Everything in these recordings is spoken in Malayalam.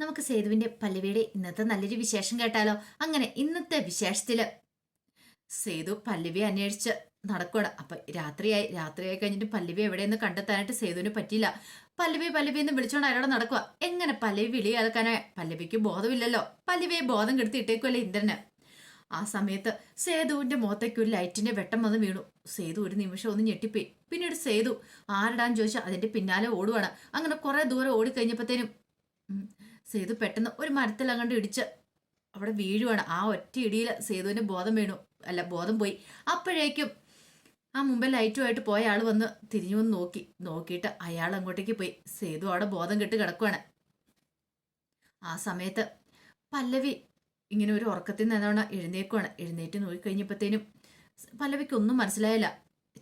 നമുക്ക് സേതുവിന്റെ പല്ലവിയുടെ ഇന്നത്തെ നല്ലൊരു വിശേഷം കേട്ടാലോ? അങ്ങനെ ഇന്നത്തെ വിശേഷത്തിൽ സേതു പല്ലവി അന്വേഷിച്ച് നടക്കുകയാണ് അപ്പൊ രാത്രിയായി രാത്രിയായി കഴിഞ്ഞിട്ട് പല്ലവി എവിടെയെന്ന് കണ്ടെത്താനായിട്ട് സേതുവിന് പറ്റിയില്ല. പല്ലവി പല്ലവി എന്ന് വിളിച്ചോണ്ട് അയാളോട് നടക്കുക എങ്ങനെ പല്ലവി വിളി കേൾക്കാനാ? പല്ലവിക്ക് ബോധമില്ലല്ലോ. പല്ലവിയെ ബോധം കെടുത്തി ഇട്ടേക്കുമല്ലേ ഇന്ദ്രന്. ആ സമയത്ത് സേതുവിന്റെ മുഖത്തേക്ക് ഒരു ലൈറ്റിന്റെ വെട്ടം വന്ന് വീണു. സേതു ഒരു നിമിഷം ഒന്ന് ഞെട്ടിപ്പോയി. പിന്നീട് സേതു ആരടാന്ന് ചോദിച്ചാൽ അതിന്റെ പിന്നാലെ ഓടുവാണ്. അങ്ങനെ കുറെ ദൂരം ഓടിക്കഴിഞ്ഞപ്പോഴത്തേനും സേതു പെട്ടെന്ന് ഒരു മരത്തിൽ അങ്ങോട്ട് ഇടിച്ച് അവിടെ വീഴുവാണ്. ആ ഒറ്റ ഇടിയിൽ സേതുവിന് ബോധം വീണു. അല്ല ബോധം പോയി. അപ്പോഴേക്കും ആ മുമ്പേ ലൈറ്റുമായിട്ട് പോയ ആൾ വന്ന് തിരിഞ്ഞു വന്ന് നോക്കി. നോക്കിയിട്ട് അയാൾ അങ്ങോട്ടേക്ക് പോയി. സേതു അവിടെ ബോധം കെട്ട് കിടക്കുവാണ്. ആ സമയത്ത് പല്ലവി ഇങ്ങനെ ഒരു ഉറക്കത്തിൽ നിന്നാണ് എഴുന്നേക്കുവാണ്. എഴുന്നേറ്റ് നോക്കിക്കഴിഞ്ഞപ്പോഴത്തേനും പല്ലവിക്ക് ഒന്നും മനസ്സിലായില്ല.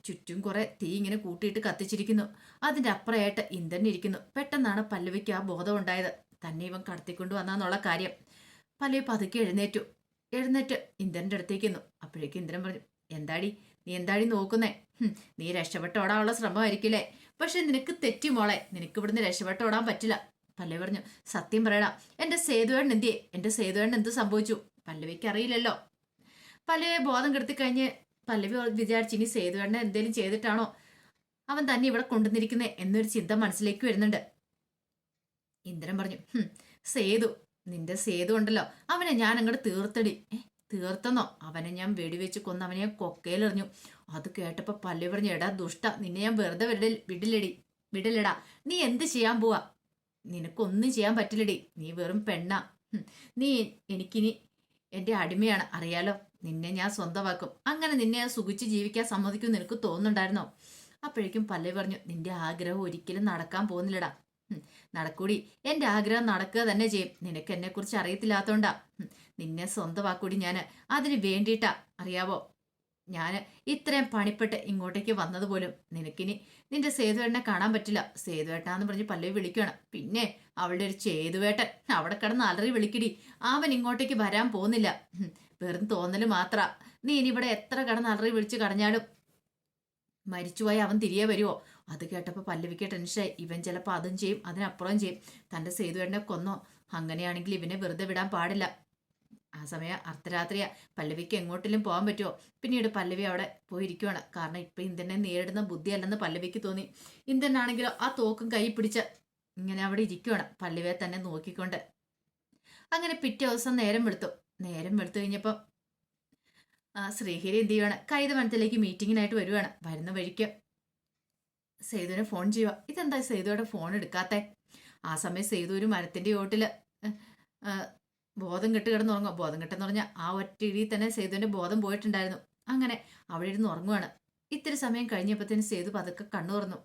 ചുറ്റും കുറെ തീ ഇങ്ങനെ കൂട്ടിയിട്ട് കത്തിച്ചിരിക്കുന്നു. അതിന്റെ അപ്പുറമായിട്ട് ഇന്ദ്രൻ ഇരിക്കുന്നു. പെട്ടെന്നാണ് പല്ലവിക്ക് ആ ബോധം ഉണ്ടായത്. തന്നെ ഇവൻ കടത്തിക്കൊണ്ടു വന്നാന്നുള്ള കാര്യം. പല പതുക്കെ എഴുന്നേറ്റു. എഴുന്നേറ്റ് ഇന്ദ്രന്റെ അടുത്തേക്ക് നിന്നു അപ്പോഴേക്കും ഇന്ദ്രൻ പറഞ്ഞു എന്താടി? നീ എന്താടി നോക്കുന്നേ? നീ രക്ഷപ്പെട്ടോടാനുള്ള ശ്രമമായിരിക്കില്ലേ? പക്ഷെ നിനക്ക് തെറ്റി മോളെ. നിനക്ക് ഇവിടുന്ന് രക്ഷപ്പെട്ടോടാൻ പറ്റില്ല. പല്ലവി പറഞ്ഞു സത്യം പറയടാ എന്റെ സേതുവേണ്ണൻ എന്തിയെ? എന്റെ സേതുവേണ്ണൻ എന്ത് സംഭവിച്ചു? പല്ലവിക്ക് അറിയില്ലല്ലോ. പല്ലവിയെ ബോധം കെടുത്തി കഴിഞ്ഞ് പല്ലവി വിചാരിച്ചു ഇനി സേതുവേണ്ണൻ എന്തേലും ചെയ്തിട്ടാണോ അവൻ തന്നെ ഇവിടെ കൊണ്ടുവന്നിരിക്കുന്നേ എന്നൊരു ചിന്ത മനസ്സിലേക്ക് വരുന്നുണ്ട്. ഇന്ദ്രൻ പറഞ്ഞു "ഹും, സേതു നിന്റെ സേതു ഉണ്ടല്ലോ. അവനെ ഞാൻ അങ്ങോട്ട് തീർത്തടി തീർത്തെന്നോ? അവനെ ഞാൻ വെടിവെച്ച് കൊന്ന് അവനെ കൊക്കയിലെറിഞ്ഞു. അത് കേട്ടപ്പോ പല്ലു പറഞ്ഞു എടാ ദുഷ്ട നിന്നെ ഞാൻ വെറുതെ വിടൽ വിടില്ലടി വിടില്ലടാ. നീ എന്ത് ചെയ്യാൻ പോവാ? നിനക്കൊന്നും ചെയ്യാൻ പറ്റില്ലടി. നീ വെറും പെണ്ണാ. നീ എനിക്കിനി എന്റെ അടിമയാണ്. അറിയാലോ? നിന്നെ ഞാൻ സ്വന്തമാക്കും. അങ്ങനെ നിന്നെ ഞാൻ സുഖിച്ച് ജീവിക്കാൻ സമ്മതിക്കും നിനക്ക് തോന്നുന്നുണ്ടായിരുന്നോ? അപ്പോഴേക്കും പല്ലവി പറഞ്ഞു നിന്റെ ആഗ്രഹം ഒരിക്കലും നടക്കാൻ പോകുന്നില്ലടാ. നടക്കൂടി. എന്റെ ആഗ്രഹം നടക്കുക തന്നെ ചെയ്യും. നിനക്ക് എന്നെ കുറിച്ച് അറിയത്തില്ലാത്തോണ്ടാ. നിന്നെ സ്വന്തമാക്കൂടി ഞാൻ അതിന് വേണ്ടിയിട്ടാ. അറിയാവോ? ഞാൻ ഇത്രയും പണിപ്പെട്ട് ഇങ്ങോട്ടേക്ക് വന്നത് പോലും നിനക്കിനി നിന്റെ സേതുവേട്ടനെ കാണാൻ പറ്റില്ല. സേതുവേട്ടാന്ന് പറഞ്ഞ് പല്ലവി വിളിക്കുകയാണ്. പിന്നെ അവളുടെ ഒരു ചേതുവേട്ടൻ. അവിടെ കിടന്ന് അലറി വിളിക്കടി. അവൻ ഇങ്ങോട്ടേക്ക് വരാൻ പോകുന്നില്ല. വെറും തോന്നൽ മാത്ര. നീ ഇനി ഇവിടെ എത്ര കടന്ന് അലറി വിളിച്ച് കടഞ്ഞാലും മരിച്ചുപോയി അവൻ തിരികെ വരുമോ അത് കേട്ടപ്പോൾ പല്ലവിക്ക് ടെൻഷനായി. ഇവൻ ചിലപ്പോൾ അതും ചെയ്യും അതിനപ്പുറം ചെയ്യും. തന്റെ സേതുവേട്ടനെ കൊന്നോ? അങ്ങനെയാണെങ്കിൽ ഇവനെ വെറുതെ വിടാൻ പാടില്ല. ആ സമയം അർദ്ധരാത്രിയാ. പല്ലവിക്ക് എങ്ങോട്ടെങ്കിലും പോകാൻ പറ്റുമോ പിന്നീട് പല്ലവി അവിടെ പോയിരിക്കുവാണ്. കാരണം ഇപ്പം ഇന്ത്യനെ നേരിടുന്ന ബുദ്ധിയല്ലെന്ന് പല്ലവിക്ക് തോന്നി. ഇന്ത്യനാണെങ്കിലോ ആ തോക്കും കൈ പിടിച്ച് ഇങ്ങനെ അവിടെ ഇരിക്കുവാണ് പല്ലവിയെ തന്നെ നോക്കിക്കൊണ്ട്. അങ്ങനെ പിറ്റേ ദിവസം നേരം വെളുത്തു. നേരം വെളുത്തു കഴിഞ്ഞപ്പോൾ ശ്രീഹരി എന്ത് ചെയ്യുവാണ്? കൈതമനത്തിലേക്ക് മീറ്റിങ്ങിനായിട്ട് വരുവാണ്. വരുന്ന വഴിക്ക് സേതുവിനെ ഫോൺ ചെയ്യുക ഇതെന്താ സേതുവയുടെ ഫോൺ എടുക്കാത്തെ? ആ സമയം സേതു ഒരു ഏഹ്, ഏഹ്, ബോധം കെട്ട് കിടന്നുറങ്ങുക ബോധം കെട്ടെന്ന് പറഞ്ഞാൽ ആ ഒറ്റ ഇടിയിൽ തന്നെ സേതുവിന്റെ ബോധം പോയിട്ടുണ്ടായിരുന്നു. അങ്ങനെ അവിടെ ഇരുന്ന് ഉറങ്ങുവാണ്. ഇത്തിരി സമയം കഴിഞ്ഞപ്പോഴത്തേന് സേതു പതുക്കെ കണ്ണു തുറന്നു.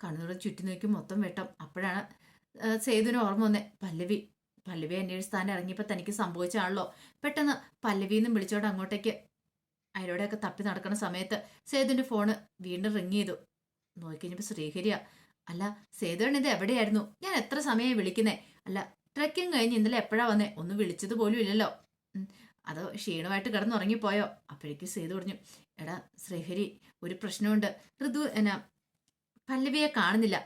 കണ്ണു തുറന്ന് ചുറ്റി നോക്കി മൊത്തം വെട്ടം. അപ്പോഴാണ് സേതുവിന് ഓർമ്മ വന്നേ പല്ലവി പല്ലവി അന്വേഷിച്ച് താൻ ഇറങ്ങിയപ്പോൾ തനിക്ക് സംഭവിച്ചാണല്ലോ പെട്ടെന്ന് പല്ലവിന്നും വിളിച്ചോണ്ട് അങ്ങോട്ടേക്ക്. അതിലൂടെയൊക്കെ തപ്പി നടക്കുന്ന സമയത്ത് സേതുവിന്റെ ഫോണ് വീണ്ടും റിങ് ചെയ്തു. നോക്കിക്കഴിഞ്ഞപ്പോൾ ശ്രീഹരിയ അല്ല സേതുവണ്ണ ഇത് എവിടെയായിരുന്നു? ഞാൻ എത്ര സമയമായി വിളിക്കുന്നേ? അല്ല ട്രക്കിംഗ് കഴിഞ്ഞ് ഇന്നലെ എപ്പോഴാ വന്നേ? ഒന്ന് വിളിച്ചത് പോലും ഇല്ലല്ലോ. അതോ ക്ഷീണമായിട്ട് കിടന്നുറങ്ങിപ്പോയോ? അപ്പോഴേക്കും സേതു പറഞ്ഞു എടാ ശ്രീഹരി ഒരു പ്രശ്നമുണ്ട്. ഋതു എന്നാ പല്ലവിയെ കാണുന്നില്ല.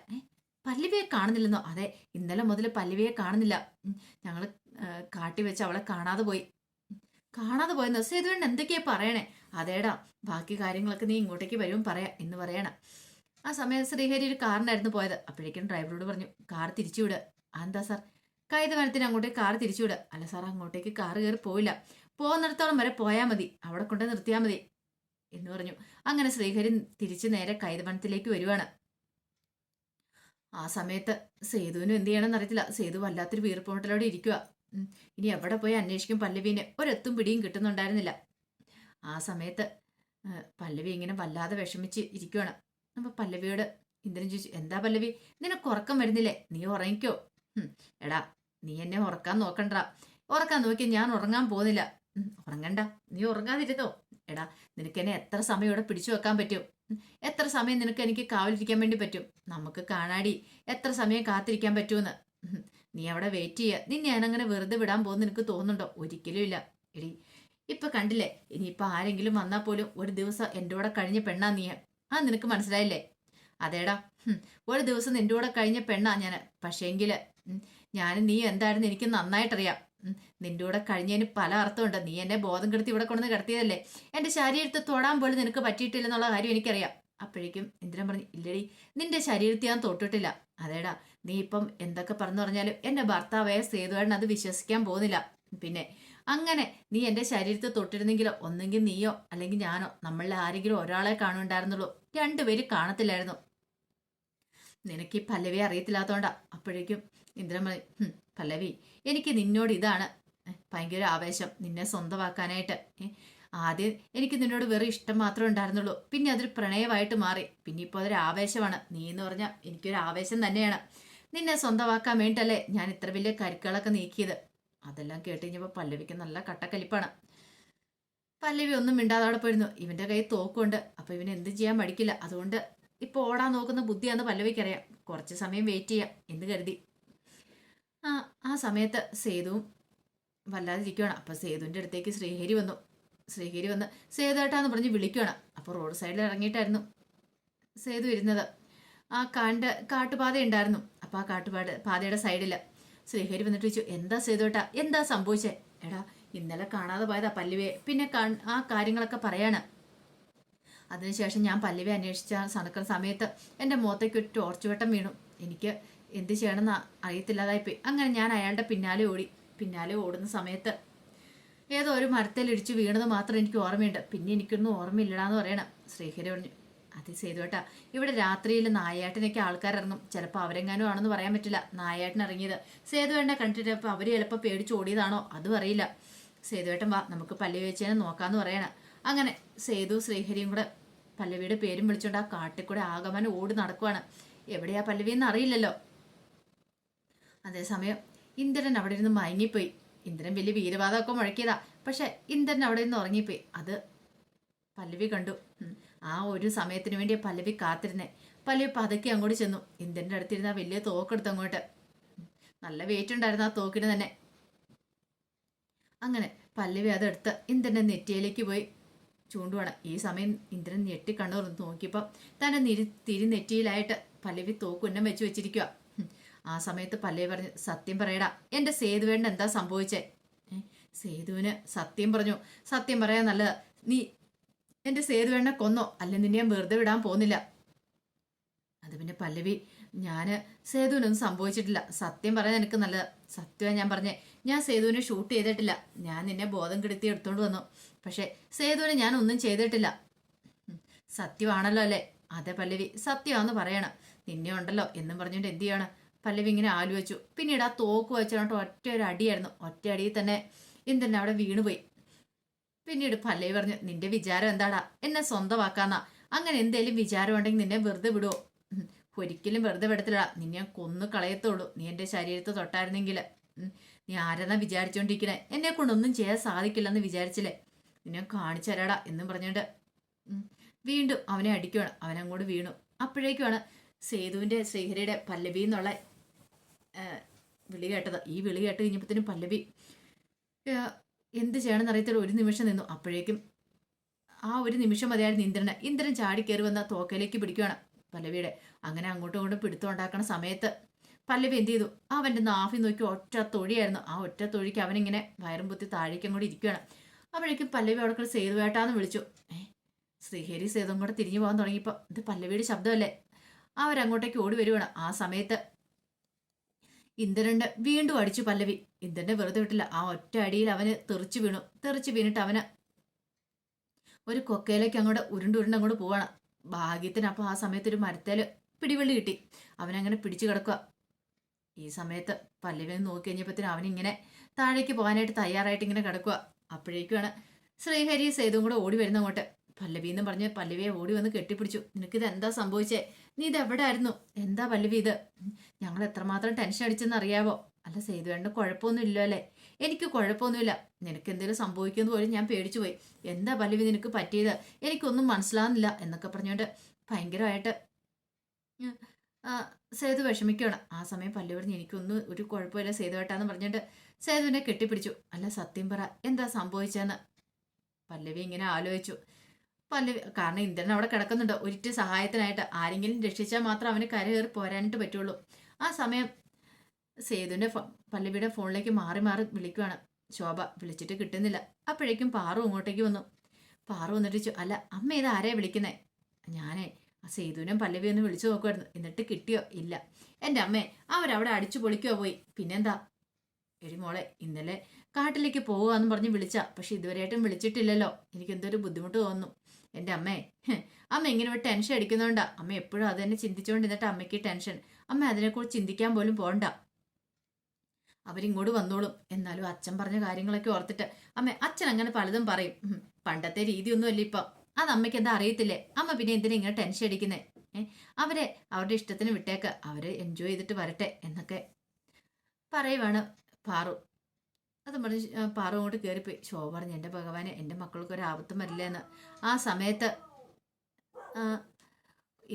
പല്ലവിയെ കാണുന്നില്ലെന്നോ? അതെ ഇന്നലെ മുതൽ പല്ലവിയെ കാണുന്നില്ല. ഞങ്ങൾ കാട്ടി വെച്ച് അവളെ കാണാതെ പോയി. കാണാതെ പോയെന്ന്? സേതുവണ്ണ എന്തൊക്കെയാ പറയണേ? അതേടാ ബാക്കി കാര്യങ്ങളൊക്കെ നീ ഇങ്ങോട്ടേക്ക് വരുമ്പോൾ പറയാ എന്ന് പറയണം. ആ സമയം ശ്രീഹരി ഒരു കാറിനായിരുന്നു പോയത്. അപ്പോഴേക്കും ഡ്രൈവറോട് പറഞ്ഞു കാർ തിരിച്ചുവിട്. എന്താ സാർ? കൈതവനത്തിന് അങ്ങോട്ടേക്ക് കാർ തിരിച്ചുവിട്. അല്ല സാർ അങ്ങോട്ടേക്ക് കാർ കയറി പോയില്ല പോകുന്നിടത്തോളം വരെ പോയാൽ മതി. അവിടെ കൊണ്ട് നിർത്തിയാൽ മതി. എന്ന് പറഞ്ഞു. അങ്ങനെ ശ്രീഹരി തിരിച്ചു നേരെ കൈതവനത്തിലേക്ക് വരുവാണ്. ആ സമയത്ത് സേതുവിനും എന്ത് ചെയ്യണമെന്ന് അറിയത്തില്ല. സേതു വല്ലാത്തൊരു വീർപ്പോട്ടലോടെ ഇരിക്കുക ഇനി എവിടെ പോയി അന്വേഷിക്കും? പല്ലവീനെ ഒരെത്തും പിടിയും കിട്ടുന്നുണ്ടായിരുന്നില്ല. ആ സമയത്ത് പല്ലവി ഇങ്ങനെ വല്ലാതെ വിഷമിച്ച് ഇരിക്കുവാണ്. അപ്പൊ പല്ലവിയോട് ഇന്ദ്രൻ ചോദിച്ചു എന്താ പല്ലവി? നിനക്ക് ഉറക്കം വരുന്നില്ലേ? നീ ഉറങ്ങിക്കോ. എടാ നീ എന്നെ ഉറക്കാൻ നോക്കണ്ട. ഉറക്കാൻ നോക്കി ഞാൻ ഉറങ്ങാൻ പോകുന്നില്ല. ഉറങ്ങണ്ട. നീ ഉറങ്ങാതിരുന്നോ? എടാ നിനക്ക് എന്നെ എത്ര സമയം ഇവിടെ പിടിച്ചു വെക്കാൻ പറ്റും? എത്ര സമയം നിനക്ക് എനിക്ക് കാവലിരിക്കാൻ വേണ്ടി പറ്റും? നമുക്ക് കാണാടി എത്ര സമയം കാത്തിരിക്കാൻ പറ്റുമെന്ന് നീ അവിടെ വെയിറ്റ് ചെയ്യുക നിന്നെ ഞാനങ്ങനെ വെറുതെ വിടാൻ പോകുന്ന നിനക്ക് തോന്നുന്നുണ്ടോ? ഒരിക്കലും ഇല്ല. എടി ഇപ്പൊ കണ്ടില്ലേ? ഇനിയിപ്പൊ ആരെങ്കിലും വന്നാൽ പോലും ഒരു ദിവസം എന്റെ കൂടെ കഴിഞ്ഞ പെണ്ണാ നീ ആ നിനക്ക് മനസ്സിലായില്ലേ? അതേടാ. ഒരു ദിവസം നിന്റെ കൂടെ കഴിഞ്ഞ പെണ്ണാ ഞാൻ പക്ഷേങ്കിൽ ഞാൻ നീ എന്തായിരുന്നു എനിക്ക് നന്നായിട്ടറിയാം. നിന്റെ കൂടെ കഴിഞ്ഞതിന് പല അർത്ഥമുണ്ട്. നീ എന്നെ ബോധം കെടുത്തി ഇവിടെ കൊണ്ടുവന്ന് കിടത്തിയതല്ലേ. എന്റെ ശരീരത്തെ തൊടാൻ പോലും നിനക്ക് പറ്റിയിട്ടില്ലെന്നുള്ള കാര്യം എനിക്കറിയാം. അപ്പോഴേക്കും ഇന്ദ്രൻ പറഞ്ഞു ഇല്ലടി നിന്റെ ശരീരത്തെ ഞാൻ തൊട്ടിട്ടില്ല. അതേടാ നീ ഇപ്പം എന്തൊക്കെ പറഞ്ഞു പറഞ്ഞാലും എന്റെ ഭർത്താവായ സേതുവേടൻ അത് വിശ്വസിക്കാൻ പോകുന്നില്ല. പിന്നെ അങ്ങനെ നീ എന്റെ ശരീരത്തെ തൊട്ടിരുന്നെങ്കിലോ ഒന്നെങ്കിൽ നീയോ അല്ലെങ്കിൽ ഞാനോ നമ്മളിൽ ആരെങ്കിലും ഒരാളെ കാണുന്നുണ്ടായിരുന്നുള്ളൂ രണ്ടുപേരും കാണത്തില്ലായിരുന്നു. നിനക്ക് ഈ പല്ലവി അറിയത്തില്ലാത്തോണ്ടാ. അപ്പോഴേക്കും ഇന്ദ്രമണി "ഹും, പല്ലവി എനിക്ക് നിന്നോട് ഇതാണ് ഭയങ്കര ആവേശം. നിന്നെ സ്വന്തമാക്കാനായിട്ട് ആദ്യം എനിക്ക് നിന്നോട് വെറും ഇഷ്ടം മാത്രമേ ഉണ്ടായിരുന്നുള്ളൂ. പിന്നെ അതൊരു പ്രണയമായിട്ട് മാറി. പിന്നെ ഇപ്പോൾ അതൊരു ആവേശമാണ്. നീ എന്ന് പറഞ്ഞാൽ എനിക്കൊരു ആവേശം തന്നെയാണ്. നിന്നെ സ്വന്തമാക്കാൻ വേണ്ടിയിട്ടല്ലേ ഞാൻ ഇത്ര വലിയ കരുക്കളൊക്കെ നീക്കിയത്. അതെല്ലാം കേട്ട് കഴിഞ്ഞപ്പോൾ പല്ലവിക്ക് നല്ല കട്ടക്കലിപ്പാണ്. പല്ലവി ഒന്നും മിണ്ടാതെ അവിടെ പോയിരുന്നു. ഇവന്റെ കയ്യിൽ തോക്കുണ്ട്. അപ്പോൾ ഇവൻ എന്ത് ചെയ്യാൻ മടിക്കില്ല. അതുകൊണ്ട് ഇപ്പോൾ ഓടാൻ നോക്കുന്ന ബുദ്ധിയാണെന്ന് പല്ലവിക്കറിയാം. കുറച്ച് സമയം വെയിറ്റ് ചെയ്യാം എന്ന് കരുതി. ആ ആ സമയത്ത് സേതുവും വല്ലാതെ ഇരിക്കുകയാണ് അപ്പോൾ സേതുവിന്റെ അടുത്തേക്ക് ശ്രീഹരി വന്നു. ശ്രീഹരി വന്ന് സേതുവേട്ടാന്ന് പറഞ്ഞ് വിളിക്കുകയാണ് അപ്പോൾ റോഡ് സൈഡിൽ ഇറങ്ങിയിട്ടായിരുന്നു സേതു ഇരുന്നത്. ആ കാണ്ട് കാട്ടുപാത ഉണ്ടായിരുന്നു അപ്പോൾ ആ കാട്ടുപാട് പാതയുടെ സൈഡിൽ ശ്രീഹരി വന്നിട്ട് ചോദിച്ചു എന്താ സേതുവേട്ടാ? എന്താ സംഭവിച്ചേ? എടാ ഇന്നലെ കാണാതെ പോയതാ പല്ലുവെ. പിന്നെ ആ കാര്യങ്ങളൊക്കെ പറയാണ്. അതിനുശേഷം ഞാൻ പല്ലുവെ അന്വേഷിച്ച നടക്കുന്ന സമയത്ത് എന്റെ മുഖത്തേക്ക് ഒരു ടോർച്ച് വെട്ടം വീണു. എനിക്ക് എന്ത് ചെയ്യണമെന്ന് അറിയത്തില്ലാതായിപ്പോയി. അങ്ങനെ ഞാൻ അയാളുടെ പിന്നാലെ ഓടി. പിന്നാലെ ഓടുന്ന സമയത്ത് ഏതോ ഒരു മരത്തിൽ ഇടിച്ച് വീണത് മാത്രം എനിക്ക് ഓർമ്മയുണ്ട്. പിന്നെ എനിക്കൊന്നും ഓർമ്മയില്ലടാന്ന് പറയണം. ശ്രീഹരി പറഞ്ഞു അത് ചെയ്തു കേട്ടാ. ഇവിടെ രാത്രിയിൽ നായാട്ടിനൊക്കെ ആൾക്കാരിറങ്ങും. ചിലപ്പോൾ അവരെങ്ങാനും ആണെന്ന് പറയാൻ പറ്റില്ല. നായാട്ടിൻ ഇറങ്ങിയത്. സേതുവേട്ടനെ കണ്ടിട്ട് അവർ ചിലപ്പോൾ പേടിച്ച് ഓടിയതാണോ? അതും അറിയില്ല. സേതുവേട്ടൻ വാ നമുക്ക് പല്ലവി വെച്ചേനെ നോക്കാന്ന് പറയണ. അങ്ങനെ സേതു ശ്രീഹരിയും കൂടെ പല്ലവിയുടെ പേരും വിളിച്ചുകൊണ്ട് ആ കാട്ടിൽ കൂടെ ആഗമനം ഓടി നടക്കുവാണ്. എവിടെയാ പല്ലവി എന്ന് അറിയില്ലല്ലോ. അതേസമയം ഇന്ദ്രൻ അവിടെ ഇരുന്ന് മയങ്ങിപ്പോയി. ഇന്ദ്രൻ വലിയ വീരവാദമൊക്കെ മുഴക്കിയതാ. പക്ഷെ ഇന്ദ്രൻ അവിടെ നിന്ന് ഉറങ്ങിപ്പോയി. അത് പല്ലവി കണ്ടു. ആ ഒരു സമയത്തിന് വേണ്ടി പല്ലവി കാത്തിരുന്നേ. പല്ലവി പതുക്കെ അങ്ങോട്ട് ചെന്നു. ഇന്ദ്രന്റെ അടുത്തിരുന്ന വലിയ തോക്കെടുത്ത് അങ്ങോട്ട്. നല്ല വെയിറ്റ് ഉണ്ടായിരുന്നു ആ തോക്കിന് തന്നെ. അങ്ങനെ പല്ലവി അതെടുത്ത് ഇന്ദ്രന്റെ നെറ്റിയിലേക്ക് പോയി. ചൂണ്ടുവാണ്. ഈ സമയം ഇന്ദ്രൻ ഞെട്ടി കണ്ണൂർ നോക്കിയപ്പോൾ തന്നെ നിരി തിരി നെറ്റിയിലായിട്ട് പല്ലവി തോക്കുന്നം വെച്ച് വെച്ചിരിക്കുക ആ സമയത്ത് പല്ലവി പറഞ്ഞു സത്യം പറയടാ എന്റെ സേതുവേണ്ട എന്താ സംഭവിച്ചേ? സേതുവിന് സത്യം പറഞ്ഞു. സത്യം പറയാൻ നല്ലതാ. നീ എന്റെ സേതുവേണ്ണ കൊന്നോ? അല്ലെ നിന്നെ ഞാൻ വെറുതെ വിടാൻ പോകുന്നില്ല? അത് പിന്നെ പല്ലവി ഞാൻ സേതുവിനൊന്നും സംഭവിച്ചിട്ടില്ല. സത്യം പറയാൻ എനിക്ക് നല്ലത്. സത്യമാണ് ഞാൻ പറഞ്ഞേ. ഞാൻ സേതുവിനെ ഷൂട്ട് ചെയ്തിട്ടില്ല. ഞാൻ നിന്നെ ബോധം കെടുത്തി എടുത്തോണ്ട് വന്നു. പക്ഷെ സേതുവിനെ ഞാൻ ഒന്നും ചെയ്തിട്ടില്ല. സത്യമാണല്ലോ അല്ലേ? അതെ പല്ലവി സത്യമാണെന്ന് പറയണം. നിന്നെ ഉണ്ടല്ലോ എന്നും പറഞ്ഞുകൊണ്ട് എന്ത് ചെയ്യാണ്? പല്ലവി ഇങ്ങനെ ആലോചിച്ചു. പിന്നീട് ആ തോക്ക് വെച്ചോട്ട് ഒറ്റ ഒരു അടിയായിരുന്നു. ഒറ്റ അടിയിൽ തന്നെ എന്തെന്നെ അവിടെ വീണുപോയി. പിന്നീട് പല്ലവി പറഞ്ഞു നിന്റെ വിചാരം എന്താടാ? എന്നെ സ്വന്തമാക്കാന്നാ. അങ്ങനെ എന്തേലും വിചാരം ഉണ്ടെങ്കിൽ നിന്നെ വെറുതെ വിടുവോ ഒരിക്കലും വെറുതെ വിടത്തില്ല നിന്നെ ഞാൻ കൊന്നു കളയത്തുള്ളൂ. നീ എന്റെ ശരീരത്ത് തൊട്ടായിരുന്നെങ്കിൽ. നീ ആരെന്നാ വിചാരിച്ചോണ്ടിരിക്കണേ? എന്നെ കൊണ്ടൊന്നും ചെയ്യാൻ സാധിക്കില്ലെന്ന് വിചാരിച്ചില്ലേ? നിന്നെ കാണിച്ചു തരാടാ എന്നും പറഞ്ഞുകൊണ്ട് വീണ്ടും അവനെ അടിക്കുവാണ്. അവനങ്ങോട്ട് വീണു. അപ്പോഴേക്കുമാണ് സേതുവിന്റെ ശ്രീഹരിയുടെ പല്ലവി എന്നുള്ള വിളി കേട്ടത്. ഈ വിളി കേട്ട് കഴിഞ്ഞപ്പോഴത്തേനും പല്ലവി എന്ത് ചെയ്യണമെന്ന് അറിയത്തില്ല. ഒരു നിമിഷം നിന്നു. അപ്പോഴേക്കും ആ ഒരു നിമിഷം മതിയായിരുന്നു ഇന്ദ്രൻ ചാടി കയറി വന്ന തോക്കയിലേക്ക് പിടിക്കുകയാണ്. പല്ലവിയുടെ അങ്ങനെ അങ്ങോട്ടും ഇങ്ങോട്ടും പിടുത്തം സമയത്ത് പല്ലവി എന്ത് ചെയ്തു? അവന്റെ നാഫി നോക്കി ഒറ്റ തൊഴിയായിരുന്നു. ആ ഒറ്റ തൊഴിക്ക് അവനിങ്ങനെ വയറും പൊത്തി താഴേക്കും കൂടി ഇരിക്കുകയാണ്. അപ്പോഴേക്കും പല്ലവി അവിടെ സേതുവേട്ടാന്ന് വിളിച്ചു. ശ്രീഹരി സേതും കൂടെ തിരിഞ്ഞു പോകാൻ തുടങ്ങിയപ്പോൾ ഇത് പല്ലവിയുടെ ശബ്ദമല്ലേ? അവരങ്ങോട്ടേക്ക് ഓടി വരുവാണ്. ആ സമയത്ത് ഇന്ദ്രന്റെ വീണ്ടും അടിച്ചു പല്ലവി. ഇന്ദ്രനെ വെറുതെ വിട്ടില്ല. ആ ഒറ്റ അടിയിൽ അവന് തെറിച്ചു വീണു. തെറിച്ചു വീണിട്ട് അവന് ഒരു കൊക്കയിലേക്ക് അങ്ങോട്ട് ഉരുണ്ട് ഉരുണ്ട് അങ്ങോട്ട് പോവാണ്. ഭാഗ്യത്തിന് അപ്പൊ ആ സമയത്ത് ഒരു മരത്തേൽ പിടിവെള്ളി കിട്ടി. അവനങ്ങനെ പിടിച്ചു കിടക്കുക ഈ സമയത്ത് പല്ലവി നോക്കി കഴിഞ്ഞപ്പോഴത്തേനും അവനിങ്ങനെ താഴേക്ക് പോകാനായിട്ട് തയ്യാറായിട്ട് ഇങ്ങനെ കിടക്കുക അപ്പോഴേക്കുമാണ് ശ്രീഹരി സേതുവും കൂടെ ഓടി വരുന്ന അങ്ങോട്ട് പല്ലവി എന്ന് പറഞ്ഞ് പല്ലവിയെ ഓടി വന്ന് കെട്ടിപ്പിടിച്ചു. നിനക്കിത് എന്താ സംഭവിച്ചേ? നീ ഇത് എവിടെ ആയിരുന്നു എന്താ പല്ലവി ഇത്? ഞങ്ങൾ എത്രമാത്രം ടെൻഷൻ അടിച്ചെന്ന് അറിയാവോ? അല്ല സേതുവേണ്ട കുഴപ്പമൊന്നും ഇല്ലോ അല്ലേ എനിക്ക് കുഴപ്പമൊന്നുമില്ല. നിനക്ക് എന്തെങ്കിലും സംഭവിക്കുമെന്ന് പോലും ഞാൻ പേടിച്ചു പോയി. എന്താ പല്ലവി നിനക്ക് പറ്റിയത്? എനിക്കൊന്നും മനസ്സിലാവുന്നില്ല എന്നൊക്കെ പറഞ്ഞുകൊണ്ട് ഭയങ്കരമായിട്ട് സേതു വിഷമിക്കുകയാണ്. ആ സമയം പല്ലു പറഞ്ഞ് എനിക്കൊന്നും ഒരു കുഴപ്പമില്ല സേതുവേട്ടാന്ന് പറഞ്ഞിട്ട് സേതുവിനെ കെട്ടിപ്പിടിച്ചു. അല്ല സത്യം പറ എന്താ സംഭവിച്ചെന്ന്? പല്ലവി ഇങ്ങനെ ആലോചിച്ചു. പല്ലവി കാരണം ഇന്ദ്രൻ അവിടെ കിടക്കുന്നുണ്ട്. ഒരിറ്റ് സഹായത്തിനായിട്ട്. ആരെങ്കിലും രക്ഷിച്ചാൽ മാത്രം അവന് കരകയറി പോരാനായിട്ട് പറ്റുള്ളൂ. ആ സമയം സേതുവിന്റെ പല്ലവിയുടെ ഫോണിലേക്ക് മാറി മാറി വിളിക്കുവാണ്. ശോഭ വിളിച്ചിട്ട് കിട്ടുന്നില്ല. അപ്പോഴേക്കും പാറു ഇങ്ങോട്ടേക്ക് വന്നു. പാറു വന്നിട്ട് അല്ല അമ്മ ഇത് ആരെയാ വിളിക്കുന്നേ? ഞാനേ ആ സേതുവിനും പല്ലവി ഒന്ന് വിളിച്ചു നോക്കുമായിരുന്നു എന്നിട്ട് കിട്ടിയോ? ഇല്ല. എന്റെ അമ്മേ അവരവിടെ അടിച്ചു പൊളിക്കോ പോയി. പിന്നെന്താ? എടി മോളെ ഇന്നലെ കാട്ടിലേക്ക് പോവാന്ന് പറഞ്ഞ് വിളിച്ച. പക്ഷെ ഇതുവരെയായിട്ടും വിളിച്ചിട്ടില്ലല്ലോ. എനിക്ക് എന്തൊരു ബുദ്ധിമുട്ട് തോന്നുന്നു. എന്റെ അമ്മേ. അമ്മ ഇങ്ങനെ ഒരു ടെൻഷൻ അടിക്കുന്നോണ്ടാ. അമ്മ എപ്പോഴും അത് തന്നെ ചിന്തിച്ചുകൊണ്ടിരുന്നിട്ട് അമ്മയ്ക്ക് ടെൻഷൻ. അമ്മ അതിനെക്കുറിച്ച് ചിന്തിക്കാൻ പോലും പോണ്ട. അവരിങ്ങോട്ട് വന്നോളും. എന്നാലും അച്ഛൻ പറഞ്ഞ കാര്യങ്ങളൊക്കെ ഓർത്തിട്ട് അമ്മ അച്ഛൻ അങ്ങനെ പലതും പറയും. പണ്ടത്തെ രീതിയൊന്നുമല്ല ഇപ്പം. അത് അമ്മയ്ക്ക് എന്താ അറിയത്തില്ലേ? അമ്മ പിന്നെ എന്തിനാ ഇങ്ങനെ ടെൻഷൻ അടിക്കുന്നേ? അവരെ അവരുടെ ഇഷ്ടത്തിന് വിട്ടേക്ക്. അവരെ എൻജോയ് ചെയ്തിട്ട് വരട്ടെ എന്നൊക്കെ പറയുവാണ് പാറു. അത് പറഞ്ഞ് പാറ അങ്ങോട്ട് കയറിപ്പോയി ശോഭ പറഞ്ഞു എന്റെ ഭഗവാനെ എന്റെ മക്കൾക്ക് ഒരു ആപത്തും വരില്ല എന്ന്. ആ സമയത്ത്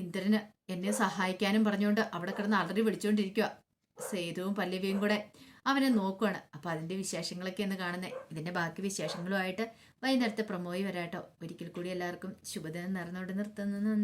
ഇന്ദ്രന് എന്നെ സഹായിക്കാനും പറഞ്ഞുകൊണ്ട് അവിടെ കിടന്ന് അലറി വിളിച്ചുകൊണ്ടിരിക്കുക സേതുവും പല്ലവിയും കൂടെ അവനെ നോക്കുവാണ്. അപ്പോൾ അതിന്റെ വിശേഷങ്ങളൊക്കെ ഒന്ന് കാണുന്നത് ഇതിന്റെ ബാക്കി വിശേഷങ്ങളുമായിട്ട് വൈകുന്നേരത്തെ പ്രമോയി വരാട്ടോ. ഒരിക്കൽ കൂടി എല്ലാവർക്കും ശുഭദിനം നേർന്നുകൊണ്ട് നിർത്തുന്നു.